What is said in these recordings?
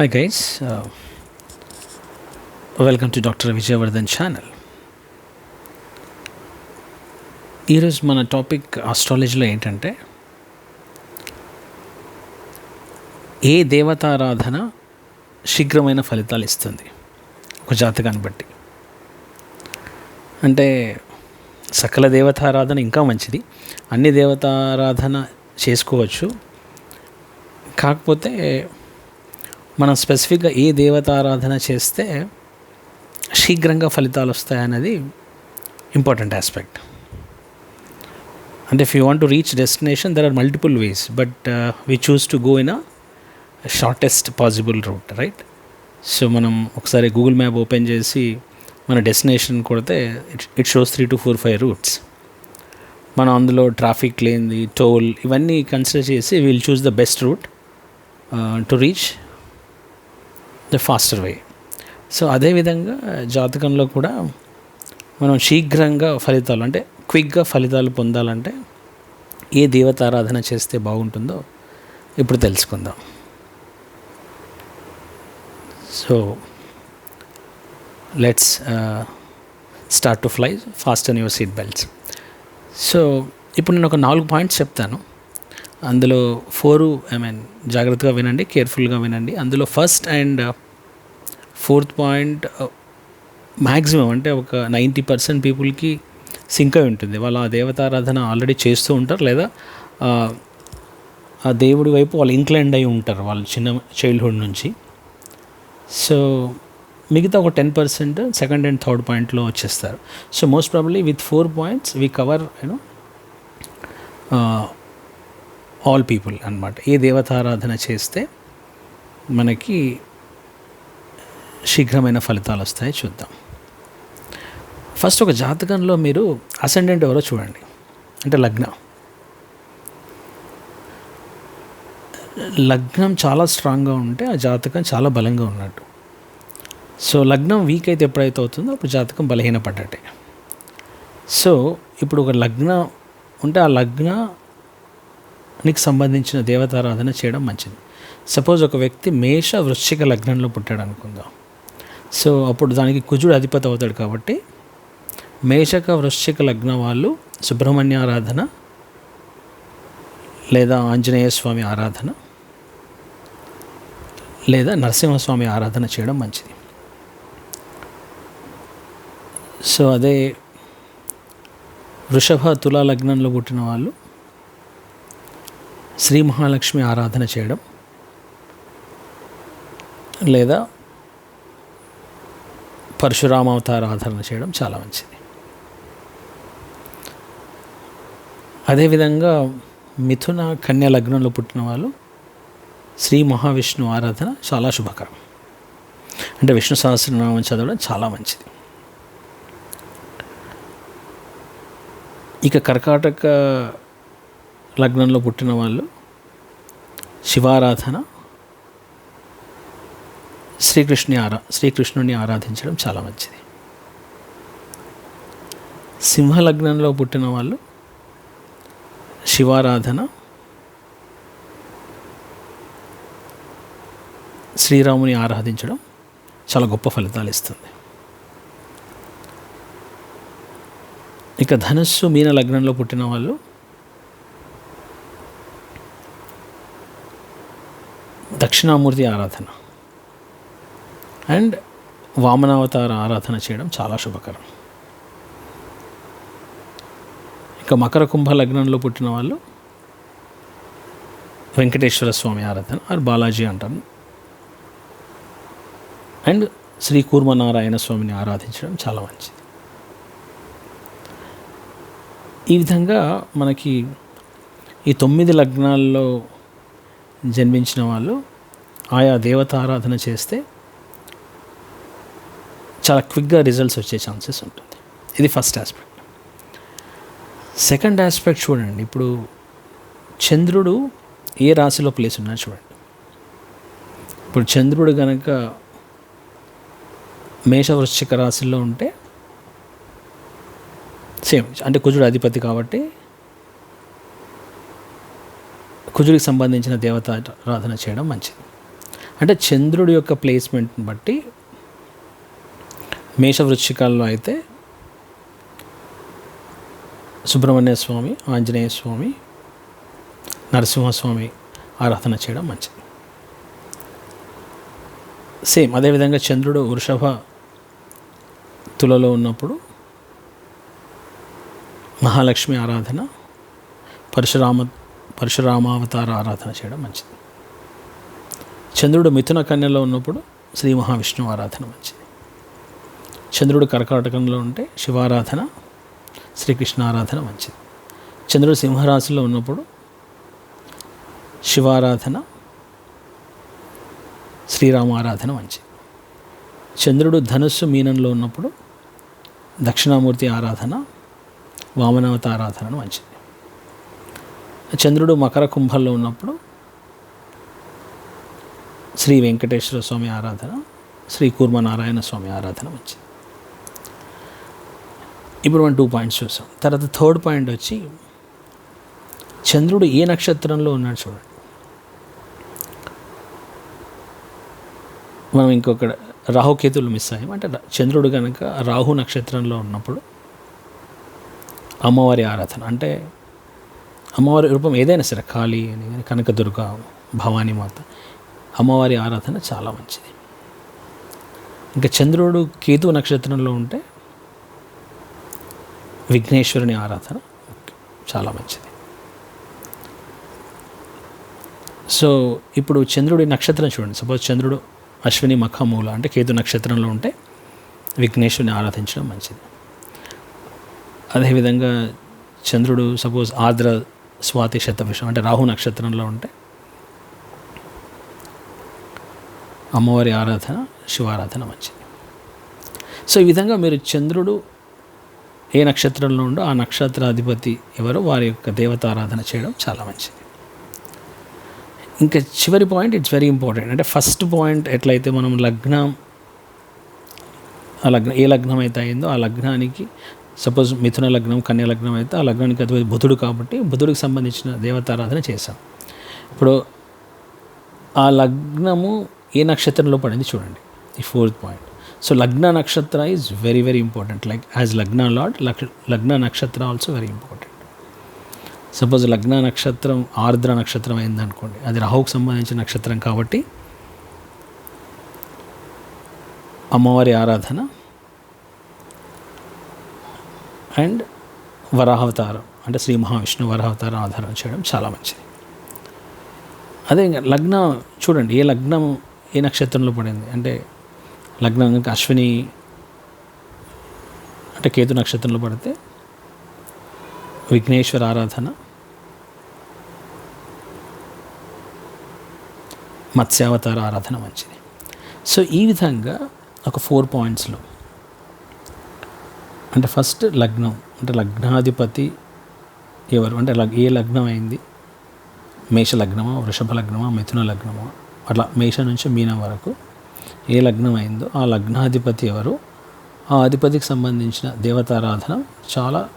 Hi guys, uh, welcome to Dr. Vijayavardhan channel ఈరోజు మన topic ఆస్ట్రాలజీలో ఏంటంటే ఏ దేవతారాధన శీఘ్రమైన ఫలితాలు ఇస్తుంది? ఒక జాతకాన్ని బట్టి. అంటే సకల దేవతారాధన ఇంకా మంచిది. అన్ని దేవతారాధన చేసుకోవచ్చు. కాకపోతే మనం స్పెసిఫిక్గా ఏ దేవతారాధన చేస్తే శీఘ్రంగా ఫలితాలు వస్తాయనేది ఇంపార్టెంట్ ఆస్పెక్ట్. అంటే if you want to reach destination there are multiple ways but we choose to go in a shortest possible route right so మనం ఒకసారి గూగుల్ మ్యాప్ ఓపెన్ చేసి మన డెస్టినేషన్ కొడితే it it shows three to four five routes మనం అందులో traffic లేనిది toll ఇవన్నీ consider చేసి we'll choose the best route to reach the faster way so అదేవిధంగా జాతకంలో కూడా మనం శీఘ్రంగా ఫలితాలు అంటే క్విక్గా ఫలితాలు పొందాలంటే ఏ దేవతారాధన చేస్తే బాగుంటుందో ఇప్పుడు తెలుసుకుందాం. So let's start to fly fast and your seat belts so ఇప్పుడు నేను ఒక నాలుగు పాయింట్స్ చెప్తాను. అందులో ఫోరు ఐ మీన్ జాగ్రత్తగా వినండి కేర్ఫుల్గా వినండి. అందులో first and fourth point maximum అంటే ఒక నైంటీ పర్సెంట్ పీపుల్కి సింక్ అయి ఉంటుంది. వాళ్ళు ఆ దేవతారాధన ఆల్రెడీ చేస్తూ ఉంటారు లేదా ఆ, దేవుడి వైపు వాళ్ళు ఇంక్లైండ్ అయి ఉంటారు వాళ్ళు చిన్న చైల్డ్హుడ్ నుంచి. సో మిగతా ఒక ten percent second and third పాయింట్లో వచ్చేస్తారు. So most probably with four points we cover you know all people అన్నమాట. ఏ దేవతారాధన చేస్తే మనకి శీఘ్రమైన ఫలితాలు వస్తాయి చూద్దాం. ఫస్ట్ ఒక జాతకంలో మీరు అసెండెంట్ ఎవరో చూడండి. అంటే లగ్నం. లగ్నం చాలా స్ట్రాంగ్గా ఉంటే ఆ జాతకం చాలా బలంగా ఉన్నట్టు. సో లగ్నం వీక్ అయితే ఎప్పుడైతే అవుతుందో అప్పుడు జాతకం బలహీనపడ్డట్టే. సో ఇప్పుడు ఒక లగ్నం ఉంటే ఆ లగ్న అగ్నికి సంబంధించిన దేవతారాధన చేయడం మంచిది. సపోజ్ ఒక వ్యక్తి మేష వృశ్చిక లగ్నంలో పుట్టాడు అనుకుందాం. సో అప్పుడు దానికి కుజుడు అధిపతి అవుతాడు కాబట్టి మేషక వృశ్చిక లగ్న వాళ్ళు సుబ్రహ్మణ్య ఆరాధన లేదా ఆంజనేయ స్వామి ఆరాధన లేదా నరసింహస్వామి ఆరాధన చేయడం మంచిది. సో అదే వృషభ తులా లగ్నంలో పుట్టిన వాళ్ళు శ్రీ మహాలక్ష్మి ఆరాధన చేయడం లేదా పరశురామ ఆరాధన చేయడం చాలా మంచిది. అదేవిధంగా మిథున కన్య లగ్నంలో పుట్టిన వాళ్ళు శ్రీ మహావిష్ణు ఆరాధన చాలా శుభకరం. అంటే విష్ణు సహస్రనామం చదవడం చాలా మంచిది. ఇక కర్కాటక లగ్నంలో పుట్టిన వాళ్ళు శివారాధన శ్రీకృష్ణుని ఆరా శ్రీకృష్ణుని ఆరాధించడం చాలా మంచిది. సింహ లగ్నంలో పుట్టిన వాళ్ళు శివారాధన శ్రీరాముని ఆరాధించడం చాలా గొప్ప ఫలితాలు ఇస్తుంది. ఇక ధనుస్సు మీన లగ్నంలో పుట్టిన వాళ్ళు దక్షిణామూర్తి ఆరాధన. అండ్ వామనావతార ఆరాధన చేయడం చాలా శుభకరం. ఇక మకర కుంభ లగ్నంలో పుట్టిన వాళ్ళు వెంకటేశ్వర స్వామి ఆరాధన ఆర్ బాలాజీ అంటారు. అండ్ శ్రీ కూర్మనారాయణ స్వామిని ఆరాధించడం చాలా మంచిది. ఈ విధంగా మనకి ఈ తొమ్మిది లగ్నాల్లో జన్మించిన వాళ్ళు ఆయా దేవత ఆరాధన చేస్తే చాలా క్విక్గా రిజల్ట్స్ వచ్చే ఛాన్సెస్ ఉంటుంది. ఇది ఫస్ట్ ఆస్పెక్ట్ సెకండ్ ఆస్పెక్ట్ చూడండి. ఇప్పుడు చంద్రుడు ఏ రాశిలో ప్లేస్ ఉన్నా చూడండి. ఇప్పుడు చంద్రుడు కనుక మేషవృశ్చిక రాశిలో ఉంటే సేమ్ అంటే కుజుడు అధిపతి కాబట్టి కుజుడికి సంబంధించిన దేవత ఆరాధన చేయడం మంచిది. అంటే చంద్రుడి యొక్క ప్లేస్మెంట్ని బట్టి మేషవృశ్చికాల్లో అయితే సుబ్రహ్మణ్య స్వామి ఆంజనేయ స్వామి నరసింహస్వామి ఆరాధన చేయడం మంచిది. సేమ్ అదేవిధంగా చంద్రుడు వృషభ తులలో ఉన్నప్పుడు మహాలక్ష్మి ఆరాధన పరశురామ పరశురామావతార ఆరాధన చేయడం మంచిది. చంద్రుడు మిథున కన్యలో ఉన్నప్పుడు శ్రీ మహావిష్ణువు ఆరాధన మంచిది. చంద్రుడు కర్కాటకంలో ఉంటే శివారాధన శ్రీకృష్ణ ఆరాధన మంచిది. చంద్రుడు సింహరాశిలో ఉన్నప్పుడు శివారాధన శ్రీరామ ఆరాధన మంచిది. చంద్రుడు ధనుస్సు మీనంలో ఉన్నప్పుడు దక్షిణామూర్తి ఆరాధన వామనావత ఆరాధన మంచిది. చంద్రుడు మకర కుంభంలో ఉన్నప్పుడు శ్రీ వెంకటేశ్వర స్వామి ఆరాధన శ్రీ కూర్మనారాయణ స్వామి ఆరాధన వచ్చింది. ఇప్పుడు మనం టూ పాయింట్స్ చూసాం. తర్వాత థర్డ్ పాయింట్ వచ్చి చంద్రుడు ఏ నక్షత్రంలో ఉన్నాడు చూడండి. మనం ఇంకొక రాహుకేతులు మిస్ అయ్యాం. అంటే చంద్రుడు కనుక రాహు నక్షత్రంలో ఉన్నప్పుడు అమ్మవారి ఆరాధన. అంటే అమ్మవారి రూపం ఏదైనా సరే కాళీ అని కానీ కనకదుర్గ భవానీమాత అమ్మవారి ఆరాధన చాలా మంచిది. ఇంకా చంద్రుడు కేతు నక్షత్రంలో ఉంటే విఘ్నేశ్వరుని ఆరాధన చాలా మంచిది. సో ఇప్పుడు చంద్రుడి నక్షత్రం చూడండి. సపోజ్ చంద్రుడు అశ్విని మఖమూల అంటే కేతు నక్షత్రంలో ఉంటే విఘ్నేశ్వరుని ఆరాధించడం మంచిది. అదేవిధంగా చంద్రుడు సపోజ్ ఆర్ద్ర స్వాతి శతవిషం అంటే రాహు నక్షత్రంలో ఉంటే అమ్మవారి ఆరాధన శివారాధన మంచిది. సో ఈ విధంగా మీరు చంద్రుడు ఏ నక్షత్రంలో ఉండో ఆ నక్షత్రాధిపతి ఎవరో వారి యొక్క దేవతారాధన చేయడం చాలా మంచిది. ఇంకా చివరి పాయింట్ ఇట్స్ వెరీ ఇంపార్టెంట్. అంటే ఫస్ట్ పాయింట్ ఎట్లయితే మనం లగ్నం ఆ లగ్నం ఏ లగ్నం అయితే అయిందో ఆ లగ్నానికి సపోజ్ మిథున లగ్నం కన్య లగ్నం అయితే ఆ లగ్నానికి అధిపతి బుధుడు కాబట్టి బుధుడికి సంబంధించిన దేవతారాధన చేశాం. ఇప్పుడు ఆ లగ్నము ఏ నక్షత్రంలో పడింది చూడండి. ఈ fourth point. So lagna nakshatra is very very important like as lagna lord lagna nakshatra also very important suppose లగ్న నక్షత్రం ఆర్ద్ర నక్షత్రం అయిందనుకోండి. అది రాహుకు సంబంధించిన నక్షత్రం కాబట్టి అమ్మవారి ఆరాధన అండ్ వరాహవతారం. అంటే శ్రీ మహావిష్ణు వరాహవతారం ఆధారం చేయడం చాలా మంచిది. అదే ఇంకా లగ్నం చూడండి ఏ లగ్నం ఏ నక్షత్రంలో పడింది? అంటే లగ్నం కనుక అశ్విని అంటే కేతు నక్షత్రంలో పడితే విఘ్నేశ్వర ఆరాధన మత్స్యావతార ఆరాధన మంచిది. సో ఈ విధంగా ఒక ఫోర్ పాయింట్స్లో అంటే ఫస్ట్ లగ్నం అంటే లగ్నాధిపతి ఎవరు? అంటే ఏ లగ్నం అయింది? మేష లగ్నమా వృషభ లగ్నమా మిథున లగ్నమా అట్లా మేష నుంచి మీనం వరకు ఏ లగ్నం అయిందో ఆ లగ్నాధిపతి ఎవరు? ఆ అధిపతికి సంబంధించిన దేవతారాధన చాలా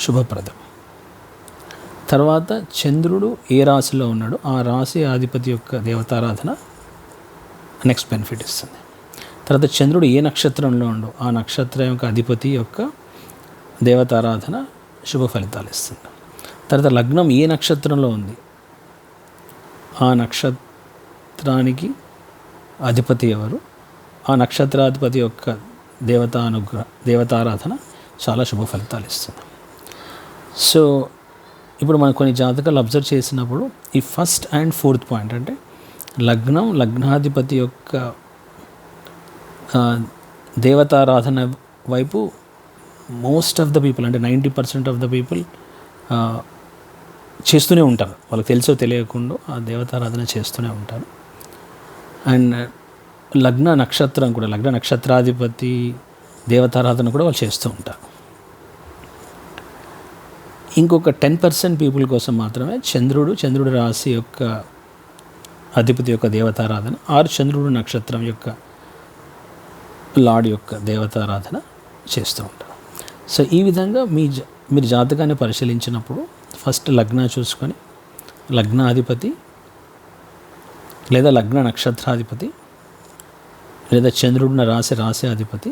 శుభప్రదం. తర్వాత చంద్రుడు ఏ రాశిలో ఉన్నాడో? ఆ రాశి అధిపతి యొక్క దేవతారాధన నెక్స్ట్ బెనిఫిట్ ఇస్తుంది. తర్వాత చంద్రుడు ఏ నక్షత్రంలో ఉండో? ఆ నక్షత్రం యొక్క అధిపతి యొక్క దేవతారాధన శుభ ఫలితాలు ఇస్తుంది. తర్వాత లగ్నం ఏ నక్షత్రంలో ఉంది? ఆ నక్షత్ర నక్షత్రానికి అధిపతి ఎవరు? ఆ నక్షత్రాధిపతి యొక్క దేవతా అనుగ్రహ దేవతారాధన చాలా శుభ ఫలితాలు ఇస్తుంది. సో ఇప్పుడు మనం కొన్ని జాతకాలు అబ్జర్వ్ చేసినప్పుడు ఈ ఫస్ట్ అండ్ ఫోర్త్ పాయింట్ అంటే లగ్నం లగ్నాధిపతి యొక్క దేవతారాధన వైపు మోస్ట్ ఆఫ్ ద పీపుల్ అంటే ninety percent of the people చేస్తూనే ఉంటారు. వాళ్ళకి తెలుసో తెలియకుండా ఆ దేవతారాధన చేస్తూనే ఉంటారు. అండ్ లగ్న నక్షత్రం కూడా లగ్న నక్షత్రాధిపతి దేవతారాధన కూడా వాళ్ళు చేస్తూ ఉంటారు. ఇంకొక టెన్ పర్సెంట్ పీపుల్ కోసం మాత్రమే చంద్రుడు చంద్రుడు రాశి యొక్క అధిపతి యొక్క దేవతారాధన ఆరు చంద్రుడు నక్షత్రం యొక్క లార్డ్ యొక్క దేవతారాధన చేస్తూ ఉంటారు. సో ఈ విధంగా మీ మీరు జాతకాన్ని పరిశీలించినప్పుడు ఫస్ట్ లగ్న చూసుకొని లగ్నాధిపతి లేదా లగ్న నక్షత్రాధిపతి లేదా చంద్రుడిన రాశి రాశి అధిపతి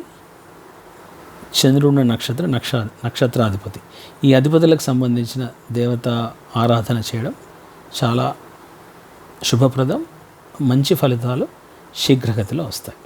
చంద్రుడిన నక్షత్ర నక్ష నక్షత్రాధిపతి. ఈ అధిపతులకు సంబంధించిన దేవత ఆరాధన చేయడం చాలా శుభప్రదం మంచి ఫలితాలు శీఘ్రగతిలో వస్తాయి.